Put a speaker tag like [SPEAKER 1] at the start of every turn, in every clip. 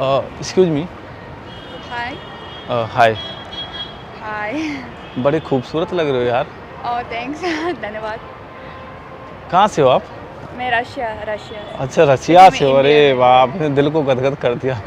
[SPEAKER 1] Excuse me
[SPEAKER 2] हाय
[SPEAKER 1] हाय
[SPEAKER 2] हाय
[SPEAKER 1] बड़े खूबसूरत लग रहे हो यार।
[SPEAKER 2] और थैंक्स धन्यवाद।
[SPEAKER 1] कहाँ से हो आप?
[SPEAKER 2] मैं रशिया रशिया।
[SPEAKER 1] अच्छा रशिया से हो। अरे। वाह आपने दिल को गदगद कर दिया।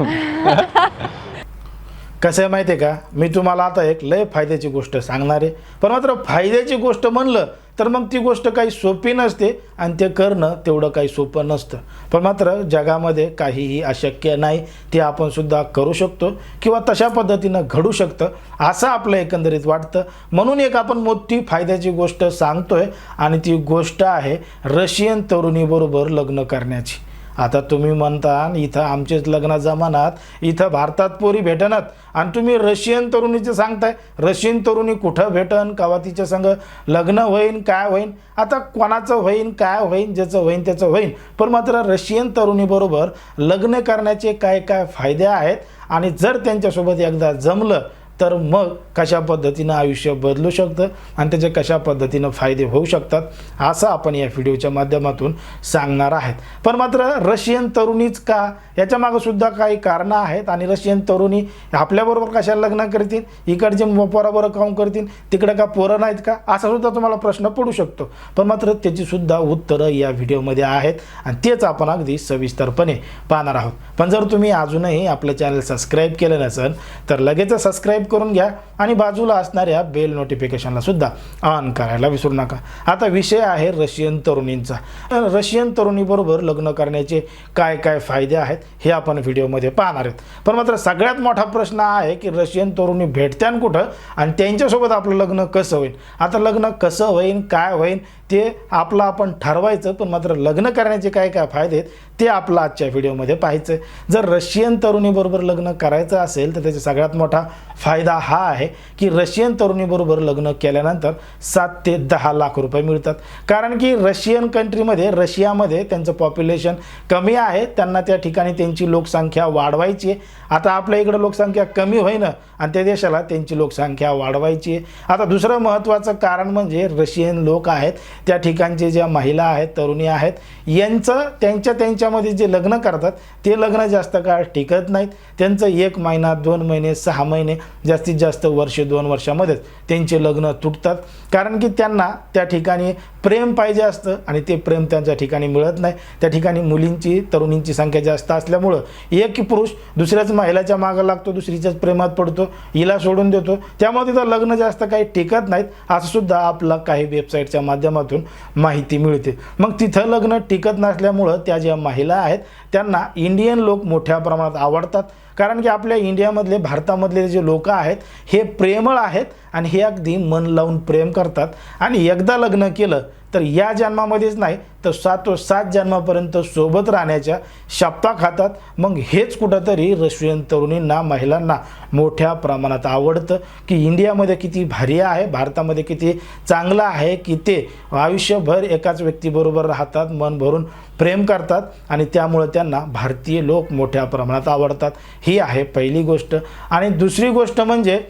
[SPEAKER 3] कसं आहे माहिती आहे का? मी तुम्हाला आता एक लय फायद्याची गोष्ट सांगणार आहे. पण मात्र फायद्याची गोष्ट म्हणलं तर मग ती गोष्ट काही सोपी नसते आणि ते करणं तेवढं काही सोपं नसतं. पण मात्र जगामध्ये काहीही अशक्य नाही ते आपणसुद्धा करू शकतो किंवा तशा पद्धतीनं घडू शकतं असं आपलं एकंदरीत वाटतं. म्हणून एक आपण मोठी फायद्याची गोष्ट सांगतोय आणि ती गोष्ट आहे रशियन तरुणीबरोबर लग्न करण्याची. आता तुम्ही म्हणता इथं आमचेच लग्न जमानात इथं भारतात पोरी भेटनात. आणि तुम्ही रशियन तरुणीचं सांगताय रशियन तरुणी कुठं भेटन कवा तिच्या संग लग्न होईन काय होईन? आता कोणाचं होईन काय होईन ज्याचं होईन त्याचं होईन. पण मात्र रशियन तरुणीबरोबर लग्न करण्याचे काय काय फायदे आहेत? आणि जर त्यांच्यासोबत एकदा जमलं तर मग कशा पद्धतीनं आयुष्य बदलू शकतं आणि त्याचे कशा पद्धतीनं फायदे होऊ शकतात असं आपण या व्हिडिओच्या माध्यमातून सांगणार आहेत. पण मात्र रशियन तरुणीच का? याच्या काही कारणं आहेत आणि रशियन तरुणी आपल्याबरोबर कशाला लग्न करतील? इकडचे पोराबरोबर काम करतील? तिकडं का पोरं नाहीत का? असा सुद्धा तुम्हाला प्रश्न पडू शकतो. पण मात्र त्याचीसुद्धा उत्तरं या व्हिडिओमध्ये आहेत आणि तेच आपण अगदी सविस्तरपणे पाहणार आहोत. पण जर तुम्ही अजूनही आपलं चॅनल सबस्क्राईब केलं नसेल तर लगेच सबस्क्राईब करून घ्या. आणि बाजूला असणाऱ्या बेल नोटिफिकेशनला सुद्धा ऑन करायला विसरू नका. आता विषय आहे रशियन तरुणींचा. रशियन तरुणीबरोबर लग्न करण्याचे काय काय फायदे आहेत हे आपण व्हिडिओमध्ये पाहणार आहेत. पण मात्र सगळ्यात मोठा प्रश्न आहे की रशियन तरुणी भेटत्यान कुठं? आणि त्यांच्यासोबत आपलं लग्न कसं होईल? आता लग्न कसं होईन काय होईन ते आपलं आपण ठरवायचं पण मात्र लग्न करण्याचे काय काय फायदे आहेत ते आपलं आजच्या व्हिडिओमध्ये पाहायचं आहे. जर रशियन तरुणीबरोबर लग्न करायचं असेल तर त्याचा सगळ्यात मोठा फायदा हा आहे की रशियन तरुणीबरोबर लग्न केल्यानंतर सात ते दहा लाख रुपये मिळतात. कारण की रशियन कंट्रीमध्ये रशियामध्ये त्यांचं पॉप्युलेशन कमी आहे त्यांना त्या ठिकाणी त्यांची लोकसंख्या वाढवायची आहे. आता आपल्या इकडं लोकसंख्या कमी होईनं आणि त्या देशाला त्यांची लोकसंख्या वाढवायची आहे. आता दुसरं महत्त्वाचं कारण म्हणजे रशियन लोक आहेत त्या ठिकाणचे ज्या महिला आहेत तरुणी आहेत यांचं त्यांच्या त्यांच्यामध्ये जे लग्न करतात ते लग्न जास्त काळ टिकत नाहीत. त्यांचं एक महिना दोन महिने सहा महिने जास्तीत जास्त वर्ष दोन वर्षामध्येच त्यांचे लग्न तुटतात. कारण की त्यांना त्या ठिकाणी प्रेम पाहिजे असतं आणि ते प्रेम त्यांच्या ठिकाणी मिळत नाही. त्या ठिकाणी मुलींची तरुणींची संख्या जास्त असल्यामुळं एक पुरुष दुसऱ्याच महिलाच्या मागं लागतो दुसरीच्याच प्रेमात पडतो हिला सोडून देतो. त्यामुळे तिथं लग्न जास्त काही टिकत नाहीत. असं सुद्धा आपला काही वेबसाईटच्या माध्यमातून माहिती मिळते. मग तिथं लग्न टिकत नसल्यामुळं त्या ज्या महिला आहेत त्यांना इंडियन लोक मोठ्या प्रमाणात आवडतात. कारण की आपल्या इंडियामधले भारतामधले जे लोक आहेत हे प्रेमळ आहेत आणि हे अगदी मन लावून प्रेम करतात. आणि एकदा लग्न केलं तर या जन्मामध्येच नाही तर सातो सात जन्मापर्यंत सोबत राहण्याच्या शपथा खातात. मग हेच कुठंतरी रशियन तरुणींना महिलांना मोठ्या प्रमाणात आवडतं की इंडियामध्ये किती भारी आहे भारतामध्ये किती चांगलं आहे की ते आयुष्यभर एकाच व्यक्तीबरोबर राहतात मन भरून प्रेम करतात आणि त्यामुळं त्यांना भारतीय लोक मोठ्या प्रमाणात आवडतात. ही आहे पहिली गोष्ट. आणि दुसरी गोष्ट म्हणजे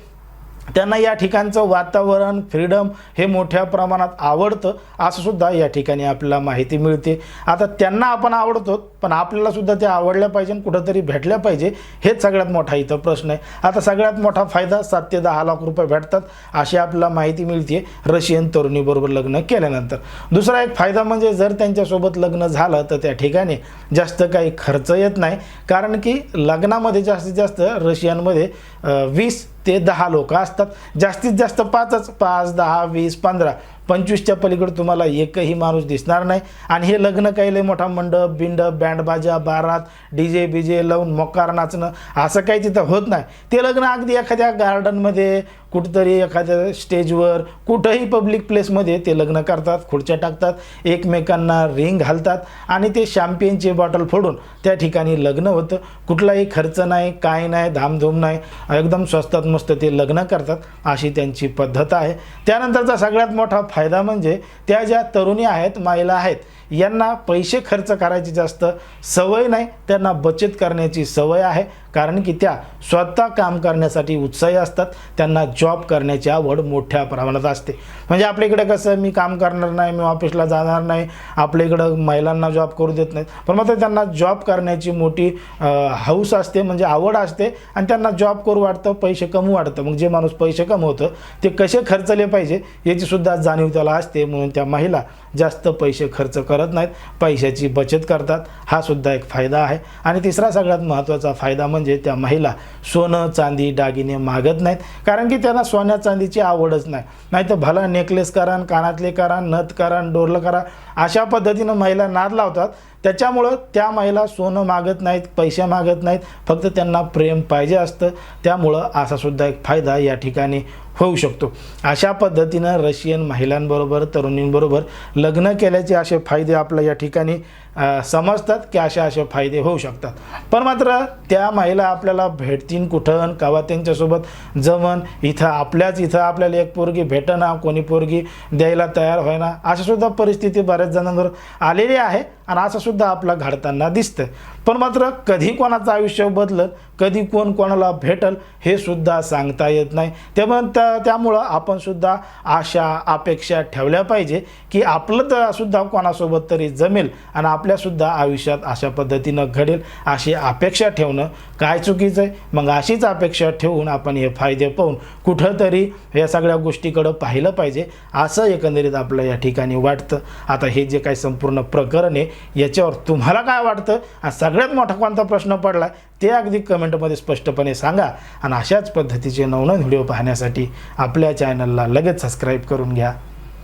[SPEAKER 3] त्यांना या ठिकाणचं वातावरण फ्रीडम हे मोठ्या प्रमाणात आवडतं असं सुद्धा या ठिकाणी आपल्याला माहिती मिळते. आता त्यांना आपण आवडतो पण आपल्याला सुद्धा ते आवडल्या पाहिजे आणि कुठंतरी भेटल्या पाहिजे हेच सगळ्यात मोठा इथं प्रश्न आहे. आता सगळ्यात मोठा फायदा सात ते दहा लाख रुपये भेटतात अशी आपल्याला माहिती मिळते. रशियन तरुणीबरोबर लग्न केल्यानंतर. दुसरा एक फायदा म्हणजे जर त्यांच्यासोबत लग्न झालं तर त्या ठिकाणी जास्त काही खर्च येत नाही. कारण की लग्नामध्ये जास्तीत जास्त रशियनमध्ये वीस ते दहा लोक असतात. जास्तीत जास्त पाचच पाच दहा वीस पंधरा. पंचवीसच्या पलीकडे तुम्हाला एकही माणूस दिसणार नाही. आणि हे लग्न काही लय मोठा मंडप बिंडप बँडबाजा बारात डी जे बीजे लावून मोकार नाचणं असं काही तिथं होत नाही. ते लग्न अगदी एखाद्या गार्डनमध्ये कुठंतरी एखाद्या स्टेजवर कुठंही पब्लिक प्लेसमध्ये ते लग्न करतात खुर्च्या टाकतात एकमेकांना रिंग घालतात आणि ते शॅम्पियनची बॉटल फोडून त्या ठिकाणी लग्न होतं. कुठलाही खर्च नाही काय नाही धामधूम नाही. एकदम स्वस्तात मस्त ते लग्न करतात अशी त्यांची पद्धत आहे. त्यानंतरचा सगळ्यात मोठा फायदा फायदा म्हणजे त्या ज्या तरुणी आहेत महिला आहेत यांना पैसे खर्च करायची जास्त सवय नाही त्यांना बचत करण्याची सवय आहे. कारण की त्या स्वतः काम करण्यासाठी उत्साही असतात. त्यांना जॉब करण्याची आवड मोठ्या प्रमाणात असते. म्हणजे आपल्या इकडे कसं मी काम करणार नाही मी ऑफिसला जाणार नाही आपल्या इकडं महिलांना जॉब करू देत नाहीत. पण मात्र त्यांना जॉब करण्याची मोठी हौस असते म्हणजे आवड असते आणि त्यांना जॉब करू वाटतं पैसे कमवू वाटतं. मग जे माणूस पैसे कमवतं ते कसे खर्चले पाहिजे याचीसुद्धा जाणीव त्याला असते. म्हणून त्या महिला जास्त पैसे खर्च करत नाहीत पैशाची बचत करतात. हा सुद्धा एक फायदा आहे. आणि तिसरा सगळ्यात महत्त्वाचा फायदा म्हणजे म्हणजे त्या महिला सोनं चांदी दागिने मागत नाहीत. कारण की त्यांना सोन्या चांदीची आवडच नाही. नाहीतर भला नेकलेस करा कानातले करा नथ करा न डोरलं करा अशा पद्धतीनं महिला नाद लावतात. त्याच्यामुळं त्या महिला सोनं मागत नाहीत पैसे मागत नाहीत. फक्त त्यांना प्रेम पाहिजे असतं. त्यामुळं असा सुद्धा एक फायदा या ठिकाणी होऊ शकतो. अशा पद्धतीनं रशियन महिलांबरोबर तरुणींबरोबर लग्न केल्याचे असे फायदे आपल्या या ठिकाणी समजतात की असे असे फायदे होऊ शकतात. पण मात्र त्या महिला आपल्याला भेटतील कुठं? कवा त्यांच्यासोबत जमन? इथं आपल्याच इथं आपल्याला एक पोरगी भेटना कोणी पोरगी द्यायला तयार होईना? अशा सुद्धा परिस्थिती बऱ्याच जणांवर आलेली आहे आणि असं सुद्धा आपलं घडताना दिसतं पण मात्र कधी कोणाचं आयुष्य बदलत कधी कोण कोणाला भेटल हे सुद्धा सांगता येत नाही. त्यामुळे त्या त्यामुळं आपण सुद्धा आशा अपेक्षा ठेवल्या पाहिजे की आपलं तर सुद्धा कोणासोबत तरी जमेल आणि आपल्यासुद्धा आयुष्यात अशा पद्धतीनं घडेल अशी अपेक्षा ठेवणं काय चुकीचं आहे? मग अशीच अपेक्षा ठेवून आपण हे फायदे पाहून कुठंतरी या सगळ्या गोष्टीकडं पाहिलं पाहिजे असं एकंदरीत आपलं या ठिकाणी वाटतं. आता हे जे काही संपूर्ण प्रकरण आहे याच्यावर तुम्हाला काय वाटतं? आणि सगळ्यात मोठा कोणता प्रश्न पडला ते अगदी कमेंटमध्ये स्पष्टपणे सांगा. आणि अशाच पद्धतीचे नवनवीन व्हिडिओ पाहण्यासाठी आपल्या चॅनलला लगेच सबस्क्राईब करून घ्या.